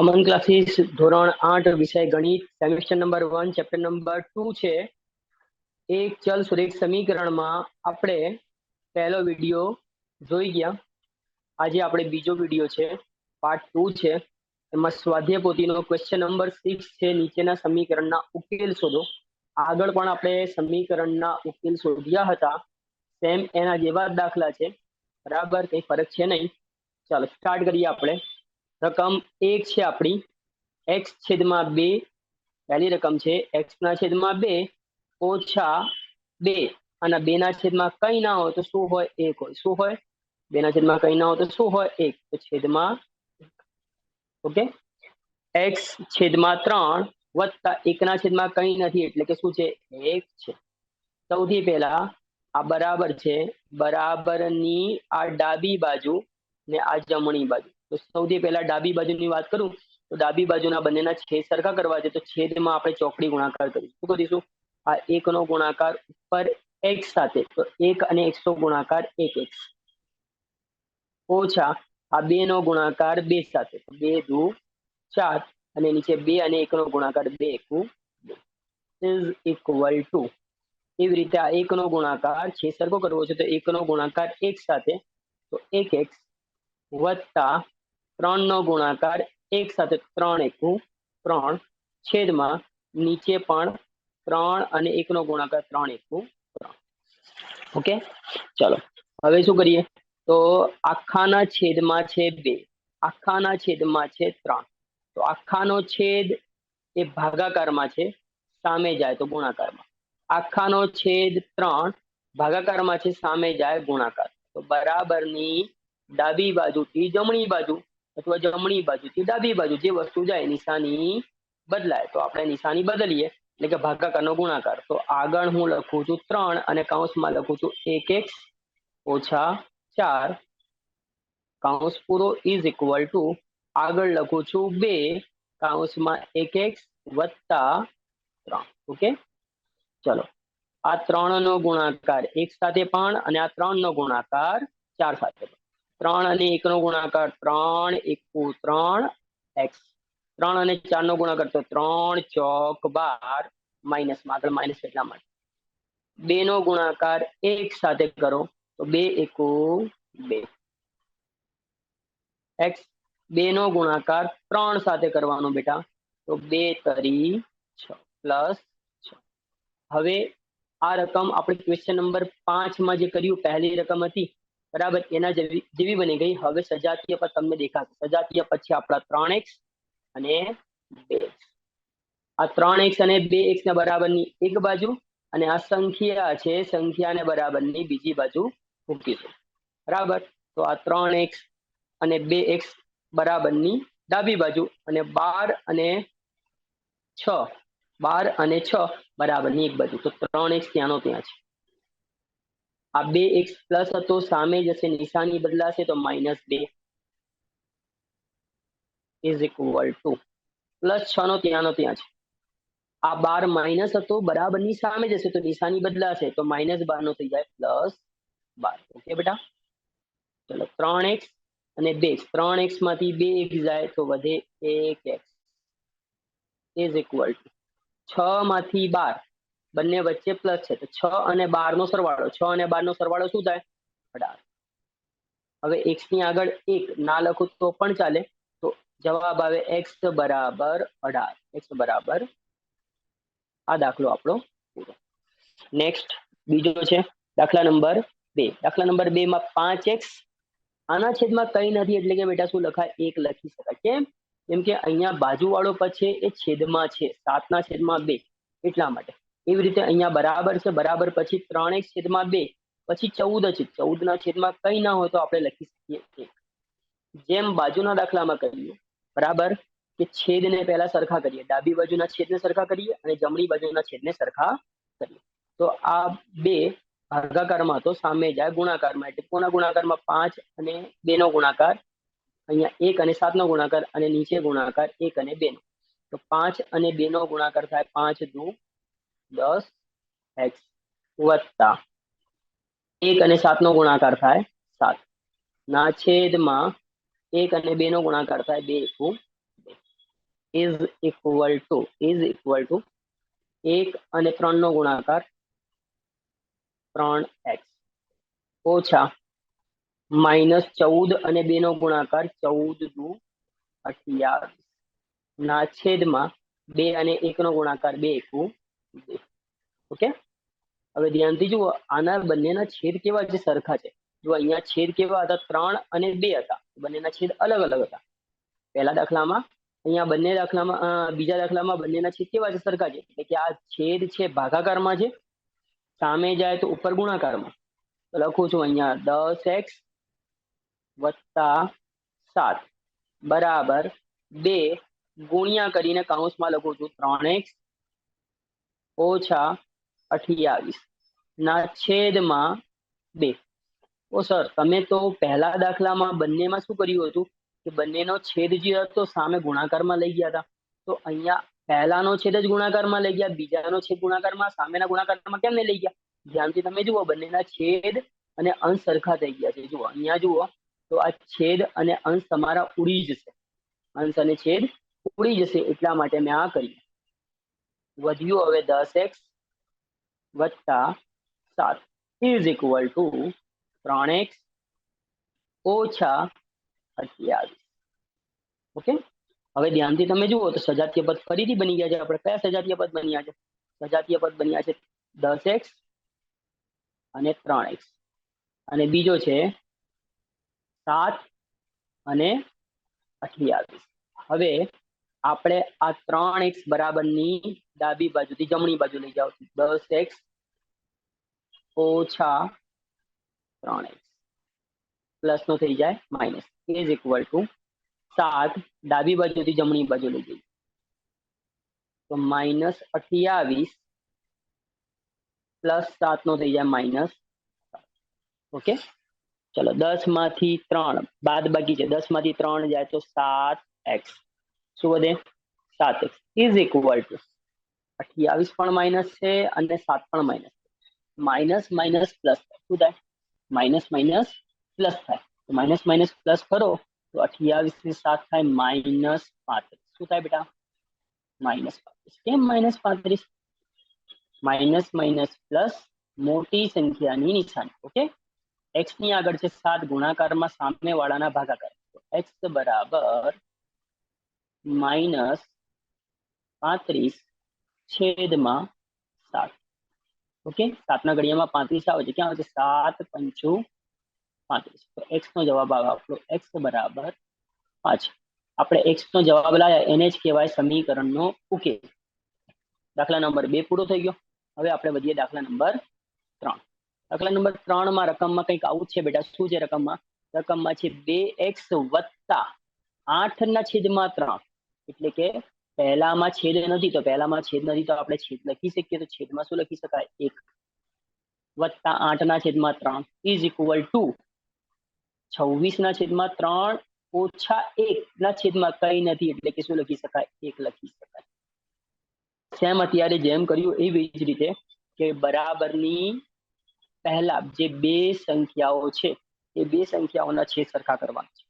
અમન classes ધોરણ આઠ વિષય ગણિત semester number one chapter number two છે એક ચલ સુરેખ સમીકરણમાં આપણે પહેલો વિડીયો જોઈ ગયા આજે આપણે બીજો વિડીયો છે પાર્ટ ટુ છે એમાં સ્વાધ્યાય પોતીનો ક્વેશ્ચન નંબર સિક્સ છે નીચેના સમીકરણના ઉકેલ શોધો આગળ પણ આપણે સમીકરણના ઉકેલ શોધ્યા હતા સેમ એના જેવા દાખલા છે બરાબર કંઈ ફરક છે નહીં ચાલો સ્ટાર્ટ કરીએ આપણે રકમ એક છે આપણી એક્સ છેદમાં બે પહેલી રકમ છે એક્સના છેદમાં બે ઓછા બે અને બેના છેદમાં કંઈ ના હોય તો શું હોય એક હોય શું હોય બેના છેદમાં કંઈ ના હોય તો શું હોય એક તો છેદમાં ઓકે એક્સ છેદમાં ત્રણ વત્તા એકના છેદમાં કંઈ નથી એટલે કે શું છે એક છે સૌથી પહેલા આ બરાબર છે બરાબરની આ ડાબી બાજુ ને આ જમણી બાજુ તો સાઉધી પહેલા ડાબી બાજુની વાત કરું તો ડાબી બાજુના બંનેના છે સરખા કરવા છે તો છેદમાં આપણે ચોકડી ગુણાકાર કરીશું શું કહીશું આ 1 નો ગુણાકાર ઉપર 1 સાથે તો 1 અને 100 ગુણાકાર 1x ઓછા આ 2 નો ગુણાકાર 2 સાથે 2 * 2 = 4 અને નીચે 2 અને 1 નો ગુણાકાર 2 * 1 = 2 ઇક્વલ ટુ ઇવી રીતે આ 1 નો ગુણાકાર છે સરખો કરવો છે તો 1 નો ગુણાકાર 1 સાથે તો 1x + ત્રણનો ગુણાકાર એક સાથે ત્રણ એકું ત્રણ છેદમાં નીચે પણ ત્રણ અને એકનો ગુણાકાર ત્રણ એકું ત્રણ ઓકે ચલો હવે શું કરીએ તો આખાના છેદમાં છે બે આખાના છેદમાં છે ત્રણ તો આખાનો છેદ એ ભાગાકારમાં છે સામે જાય તો ગુણાકારમાં આખાનો છેદ ત્રણ ભાગાકારમાં છે સામે જાય ગુણાકાર તો બરાબરની ડાબી બાજુથી જમણી બાજુ અથવા જમણી બાજુથી ડાબી બાજુ જે વસ્તુ જાય નિશાની બદલાય તો આપણે નિશાની બદલીએ એટલે કે ભાગાકારનો ગુણાકાર તો આગળ હું લખું છું ત્રણ અને કૌંસમાં લખું છું એક એક ઓછા ચાર કાઉન્સ પૂરો ઇઝ ઇક્વલ ટુ આગળ લખું છું બે કાઉન્સમાં એક એક્સ વત્તા ત્રણ ઓકે ચલો આ ત્રણનો ગુણાકાર એક સાથે પણ અને આ ત્રણનો ગુણાકાર ચાર સાથે પણ ત્રણ અને એક નો ગુણાકાર ત્રણ એકુ ત્રણ એક્સ ત્રણ અને ચાર નો ગુણાકાર તો ત્રણ ચોક બાર માઇનસ આગળ માઇનસ એટલા માટે બે નો ગુણાકાર એક સાથે કરો તો બે એકુ બે એક્સ બે નો ગુણાકાર ત્રણ સાથે કરવાનો બેટા તો બે તરી છ પ્લસ છ હવે આ રકમ આપણે ક્વેશ્ચન નંબર પાંચમાં જે કર્યું પહેલી રકમ હતી બરાબર એના જેવી બની ગઈ હવે સજાતીય પર તમને દેખાશે સજાતીય પછી આપણા ત્રણ એક્સ અને બે આ ત્રણ એક્સ અને બે એક્સ ના બરાબરની એક બાજુ અને આ સંખ્યા છે સંખ્યાને બરાબરની બીજી બાજુ મૂકીશું બરાબર તો આ ત્રણ એક્સ અને બે એક્સ બરાબર ની ડાબી બાજુ અને બાર અને છ બાર અને છ બરાબરની એક બાજુ તો ત્રણ એક્સ ત્યાંનો ત્યાં છે આ બે એક પ્લસ હતો સામે જશે નિશાની બદલાશે તો માઇનસ બે ઇઝ ઇક્વલ ટુ પ્લસ છ નો ત્યાંનો ત્યાં છે આ બાર માઇનસ હતો બરાબરની સામે જશે તો નિશાની બદલાશે તો માઇનસ બાર નો થઈ જાય પ્લસ બાર ઓકે બેટા ચલો ત્રણ એક્સ અને બે ત્રણ એક્સ માંથી બે એક જાય તો વધે એક એક્સ ઇઝ ઇક્વલ ટુ છ માંથી બાર बनने बच्चे प्लस है तो 6 और 12 નો સરવાળો 6 અને 12 નો સરવાળો શું થાય 18 હવે x ની આગળ 1 ના લખો તો પણ ચાલે તો જવાબ આવે x = 18 x = આ દાખલો આપણો પૂરો નેક્સ્ટ બીજો છે દાખલા નંબર 2 દાખલા નંબર 2 માં 5x આના છેદમાં 3 નથી એટલે કે મેટા શું લખાય 1 લખી શકાય કેમ કે અહીંયા बाजू વાળો પછી એ છેદમાં છે 7 ના છેદમાં 2 એટલા માટે એવી રીતે અહીંયા બરાબર છે બરાબર પછી ત્રણેક છેદમાં બે પછી ચૌદ છે ચૌદના છેદમાં કંઈ ના હોય તો આપણે લખી શકીએ એક જેમ બાજુના દાખલામાં કરીએ બરાબર કે છેદને પહેલા સરખા કરીએ ડાબી બાજુના છેદને સરખા કરીએ અને જમણી બાજુના છેદને સરખા કરીએ તો આ બે ભાગાકારમાં તો સામે જાય ગુણાકારમાં એટલે કોના ગુણાકારમાં પાંચ અને બે નો ગુણાકાર અહીંયા એક અને સાતનો ગુણાકાર અને નીચે ગુણાકાર એક અને બે નો તો પાંચ અને બે નો ગુણાકાર થાય પાંચ દુ दस एक्स वत्ता एक सात नो गुणाकार सात ना छेद में एक बे नो गुणाकार is equal to is equal to एक त्रन नो गुणाकार त्रक्स ओछा माइनस चौदह बे नो गुणाकार चौदह दू अठिया छेद में बे एक नो गुणाकार बे एकू ઓકે હવે ધ્યાનથી જુઓ આના બંનેના છેદ કેવા છે સરખા છે જો અહીંયા છેદ કેવા હતા ત્રણ અને બે હતા બંનેના છેદ અલગ અલગ હતા પહેલા દાખલામાં અહીંયા બંને દાખલામાં બીજા દાખલામાં બંનેના છેદ કેવા છે સરખા છે એટલે કે આ છેદ છે ભાગાકારમાં છે સામે જાય તો ઉપર ગુણાકારમાં તો લખું છું અહીંયા દસ એક્સ વત્તા સાત બરાબર બે ગુણ્યા કરીને કાઉન્સમાં લખું છું ત્રણ એક્સ ઓછા અઠ્યાવીસ ના છેદમાં બે ઓ સર તમે તો પહેલા દાખલામાં બંનેમાં શું કર્યું હતું કે બંનેનો છેદ જે હતો સામે ગુણાકારમાં લઈ ગયા હતા તો અહીંયા પહેલાનો છેદ જ ગુણાકારમાં લઈ ગયા બીજાનો છેદ ગુણાકારમાં સામેના ગુણાકારમાં કેમ નહીં લઈ ગયા ધ્યાનથી તમે જુઓ બંનેના છેદ અને અંશ સરખા થઈ ગયા છે જુઓ અહીંયા જુઓ તો આ છેદ અને અંશ તમારા ઉડી જશે અંશ અને છેદ ઉડી જશે એટલા માટે મેં આ કર્યું વધ્યું હવે દસ એક્સ વત્તા સાત ઇઝ ઇક્વલ ટુ ત્રણ એક્સ ઓછા અઠ્યાવીસ ઓકે હવે ધ્યાનથી તમે જુઓ તો સજાતીય પદ ફરીથી બની ગયા છે આપણે કયા સજાતીય પદ બન્યા છે સજાતીય પદ બન્યા છે દસ એક્સ અને ત્રણ એક્સ અને બીજો છે સાત અને અઠ્યાવીસ હવે આપણે આ 3x = ની ડાબી બાજુથી જમણી બાજુ લઈ જાવતી 10x ઓછા 3 + નો થઈ જાય માઈનસ એ ઇક્વલ ટુ 7 ડાબી બાજુથી જમણી બાજુ લઈ જઈએ તો -28 + 7 નો થઈ જાય માઈનસ 7 ઓકે ચલો 10 માંથી 3 બાદ બાકી છે 10 માંથી 3 જાય તો 7x શું વધે સાત એક્સ ઇઝ ઇક્વલ ટુ અઠ્યાવીસ પણ માઇનસ છે અને સાત પણ માઇનસ છે માઇનસ માઇનસ પ્લસ શું થાય માઇનસ માઇનસ પ્લસ થાય માઇનસ માઇનસ પ્લસ કરો તો અઠ્યાવીસ ની સાત થાય માઇનસ પાંત્રીસ શું થાય બેટા માઇનસ પાંત્રીસ કેમ માઇનસ પાંત્રીસ માઇનસ માઇનસ પ્લસ મોટી સંખ્યાની નિશાની ઓકે એક્સ ની આગળ છે સાત ગુણાકારમાં સામે વાળાના ભાગાકાર એક્સ બરાબર माइनस 35 / 7 ओके 7 न गडिया में 35 आवे क्या होते 7 5 2 35 तो x નો જવાબ આ આપલો x = 5 આપણે x નો જવાબ લાયા એને જ કેવાય સમીકરણ નો ઉકેલ દાખલા નંબર 2 પૂરો થઈ ગયો હવે આપણે વધીએ દાખલા નંબર 3 દાખલા નંબર 3 માં રકમ માં કંઈક આવું છે બેટા શું જે રકમ માં રકમ માં છે 2x + 8 / 3 એટલે કે પહેલામાં છેદ નથી તો પહેલામાં છેદ નથી તો આપણે છેદ લખી શકીએ તો છેદમાં શું લખી શકાય એક વત્તા આઠના છેદમાં ત્રણ ઇઝ ઇક્વલ ટુ છવ્વીસના છેદમાં ત્રણ ઓછા એકના છેદમાં કંઈ નથી એટલે કે શું લખી શકાય એક લખી શકાય સેમ અત્યારે જેમ કર્યું એવી જ રીતે કે બરાબરની પહેલા જે બે સંખ્યાઓ છે એ બે સંખ્યાઓના છેદ સરખા કરવાના છે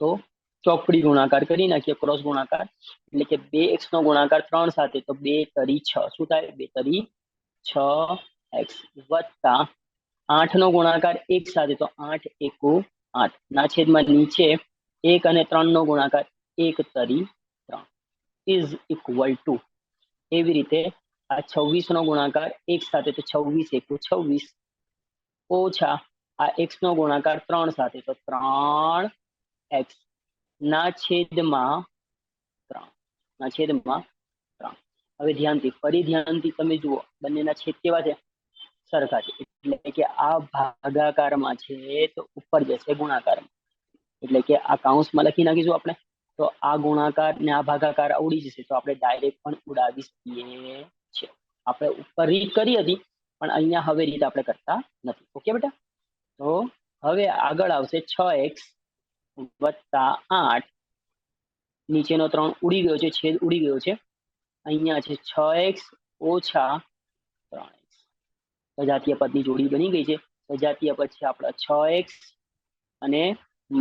તો चौकड़ी गुणाकार करनी है क्या क्रॉस गुणाकार मतलब कि 2x નો ગુણાકાર 3 સાથે તો 2 * 3 6 શું થાય 2 * 3 6x + 8 નો ગુણાકાર 1 સાથે તો 8 * 1 = 8 ના છેદમાં નીચે 1 અને 3 નો ગુણાકાર 1 * 3 = ઇક્વલ ટુ એવી રીતે આ 26 નો ગુણાકાર 1 સાથે તો 26 * 1 = 26 ઓછા આ x નો ગુણાકાર 3 સાથે તો 3x न छेद मा 3 न छेद मा 3 હવે ધ્યાન થી પડી ધ્યાન થી તમે જુઓ બંને ના છેદ કેવા છે સરખા છે એટલે કે આ ભાગાકાર માં છે તો ઉપર જેસે ગુણાકાર એટલે કે આ કૌંસ માં લખી નાખજો આપણે તો આ ગુણાકાર ને આ ભાગાકાર ઓડી જશે તો આપણે ડાયરેક્ટ પણ ઉડાડી શકીએ છીએ આપણે ઉપર રીત કરી હતી પણ અહીંયા હવે રીત આપણે કરતા નથી ઓકે બેટા તો હવે આગળ આવશે 6x વત્તા આઠ નીચેનો ત્રણ ઉડી ગયો છે છેદ ઉડી ગયો છે અહીંયા છે છ એક્સ ઓછા ત્રણ એક્સ સજાતીય પદની જોડી બની ગઈ છે સજાતીય પદ છે આપણા છ એક્સ અને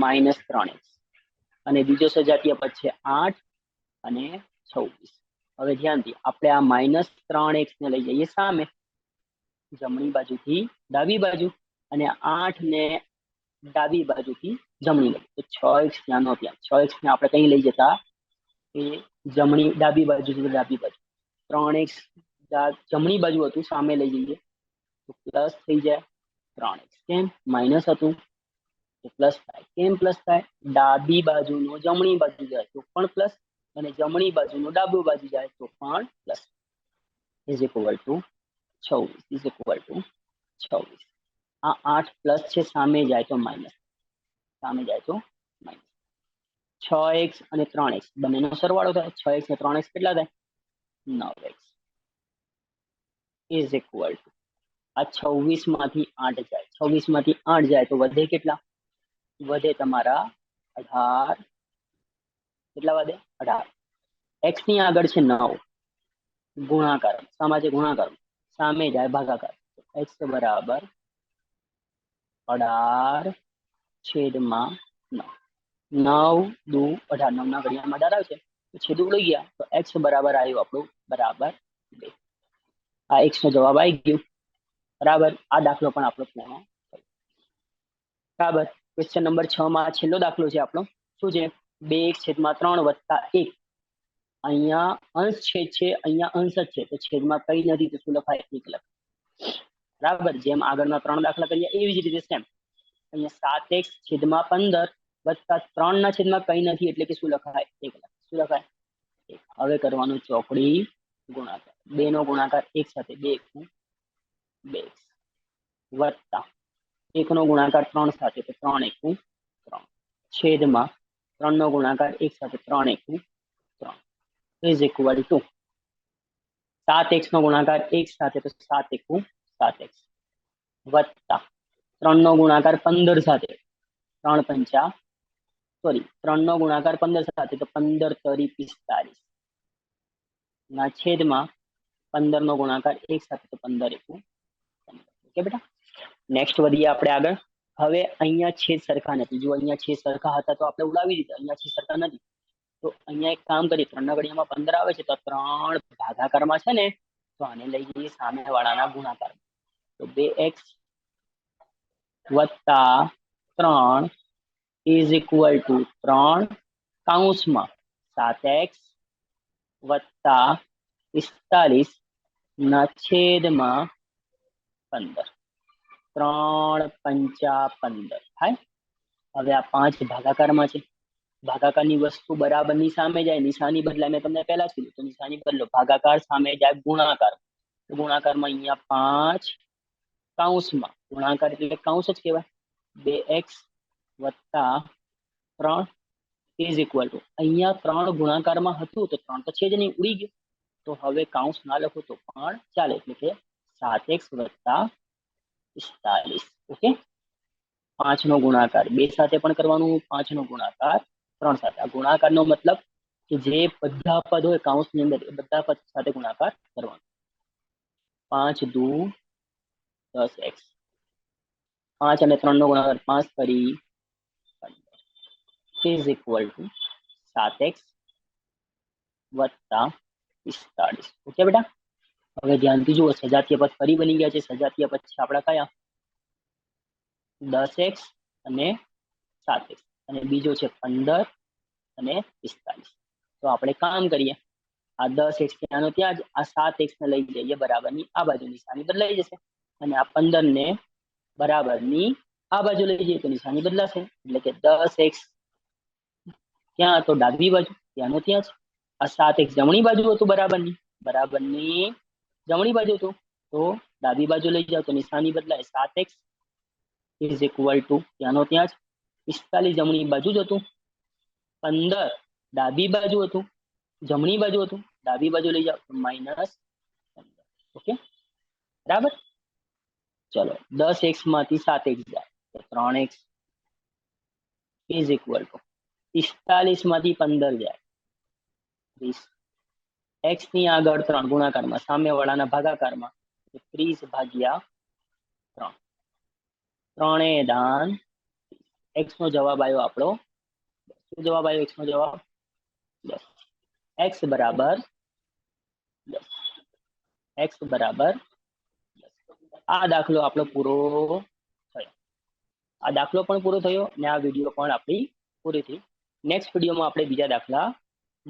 માઇનસ ત્રણ એક્સ અને બીજો સજાતીય પદ છે આઠ અને છવ્વીસ હવે ધ્યાનથી આપણે આ માઇનસ ત્રણ એક્સ ને લઈ જઈએ સામે જમણી બાજુથી ડાબી બાજુ અને આઠ ને ડાબી બાજુથી जमनी तो 6x प्लान हो गया 6x हमने आपरे कहीं ले जाता के जमनी दाबी बाजू की दाबी बाजू 3x दात जमनी बाजू હતું સામે લઈ જઈએ તો પ્લસ થઈ જાય 3x કેમ માઈનસ હતું તો પ્લસ કેમ પ્લસ થાય દાબી बाजू નો જમણી बाजू જાય તો પણ પ્લસ અને જમણી बाजू નો ડાબો बाजू જાય તો પણ plus is equal to 6 is equal to 26 આ 8 પ્લસ છે સામે જાય તો માઈનસ સામે જાય તો માઇનસ છ એક્સ અને ત્રણ એક્સ બંનેનો સરવાળો થાય છ એક્સ ને ત્રણ એક્સ કેટલા થાય નવ એક્સ ઇઝ ઇક્વલ ટુ આ છવ્વીસ માંથી આઠ જાય છવ્વીસ માંથી આઠ જાય તો વધે કેટલા વધે તમારા અઢાર કેટલા વધે અઢાર એક્સ ની આગળ છે નવ ગુણાકાર સામા છે ગુણાકાર સામે જાય ભાગાકાર એક્સ બરાબર અઢાર છેદમાં નાઉ do 18 9 ના ગણ્યામાં ડાળાવ છે તો છેદ ઉડી ગયા તો x = આયો આપણો બરાબર આ x ને જવાબ આવી ગયો બરાબર આ દાખલો પણ આપણો છે બરાબર ક્વેશ્ચન નંબર 6 માં છેલ્લો દાખલો છે આપણો શું છે 2 1 / 3 + 1 અહીંયા અંશ છે છે અહીંયા અંશ છે તો છેદમાં તહીની રીતે ગુણાકાર કરીને લખ બરાબર જેમ આગળમાં 3 દાખલો કર્યા એવી જ રીતે સંમે અહીંયા સાત એક્સ છેદમાં પંદર વત્તા ત્રણ ના છેદમાં કંઈ નથી એટલે કે શું લખાય એક શું લખાય હવે કરવાનું ચોકડી ગુણાકાર બે નો ગુણાકાર એક સાથે બે બે વત્તા એક નો ગુણાકાર ત્રણ સાથે તો ત્રણ એકું ત્રણ છેદમાં ત્રણ નો ગુણાકાર એક સાથે ત્રણ એકું ત્રણ ઇઝ ઇક્વલ ટુ સાત એક્સ નો ગુણાકાર એક સાથે તો સાત એકું સાત એક્સ વત્તા ત્રણનો ગુણાકાર પંદર સાથે ત્રણ પંચા સોરી ત્રણનો ગુણાકાર પંદર સાથે તો પંદર તરી પિસ્તાલીસ ના છેદમાં પંદરનો ગુણાકાર એક સાથે તો પંદર એકું ઓકે બેટા નેક્સ્ટ વધીએ આપણે આગળ હવે અહીંયા છેદ સરખા નથી જો અહીંયા છેદ સરખા હતા તો આપણે ઉડાવી દીધા અહીંયા છેદ સરખા નથી તો અહીંયા એક કામ કરીએ ત્રણના ઘડિયામાં પંદર આવે છે તો ત્રણ ભાગાકારમાં છે ને તો આને લઈ જઈએ સામે વાળાના ગુણાકારમાં તો બે એક્સ वत्ता टू त्राण सात एक्स वत्ता इस्तालिस न छेद पंदर त्राण पंचा पंदर है अब यह पांच भागाकार मा भागाकार नी वस्तु बराबर नी सामे जाए निशा बदला मैं तुमने पहला चीज तो निशा बदलो भागाकार सामे गुणाकार गुणाकार मा यहाँ पांच काउंस में गुणाकार इसलिए काउंसच केवा 2x + 3 = અહીંયા 3 गुणाकार में હતું તો 3 તો 6 જ ની ઉડી ગયું તો હવે કૌંસ ના લખો તો પણ ચાલે એટલે કે 7x + 42 ઓકે 5 નો ગુણાકાર 2 સાથે પણ કરવાનું 5 નો ગુણાકાર 3 સાથે આ ગુણાકાર નો મતલબ કે જે પદ્યા પદ હોય કૌંસ ની અંદર એ બધા પદ સાથે ગુણાકાર કરવાનો 5 2 10x 5 અને 3 નો ગુણાકાર 5 કરી 3 = 7x + स्टार ઓકે બેટા હવે ધ્યાન પીજો સજાતીયા પછી કરી બની ગયા છે સજાતીયા પછી આપડા ક્યાં 10x અને 7 અને બીજો છે 15 અને 45 તો આપણે કામ કરીએ આ 10x ને ત્યાં જ આ 7x ને લઈ જઈએ બરાબરની આ બાજુની સાઈડ બદલાઈ જશે અને આ 15 ને બરાબરની આ બાજુ લઈ જજો નિશાની બદલાશે એટલે કે 10x ક્યાં તો ડાબી બાજુ કેમ નહોતી આજ આ 7 એક જમણી બાજુ હતો બરાબરની બરાબરની જમણી બાજુ હતો તો ડાબી બાજુ લઈ જાવ તો નિશાની બદલાય 7x = ક્યાં નહોતી આજ 45 જમણી બાજુ જ હતો 15 ડાબી બાજુ હતો જમણી બાજુ હતો ડાબી બાજુ લઈ જાવ -15 ઓકે બરાબર चलो 10x माती 7 एक जा 3x इज इक्वल टू 45 माती 15 जाए 30 x ની આગળ 3 ગુણાકારમાં સામાન્ય વાળાના ભાગાકારમાં 30 ભાગ્યા 3 3a ધાન x નો જવાબ આયો આપણો x જવાબ આયો x નો જવાબ x બરાબર x બરાબર આ દાખલો આપણો પૂરો થયો આ દાખલો પણ પૂરો થયો અને આ વિડીયો પણ આપણી પૂરી થઈ નેક્સ્ટ વિડીયોમાં આપણે બીજા દાખલા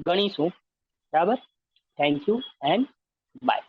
ગણીશું બરાબર થેન્ક યુ એન્ડ બાય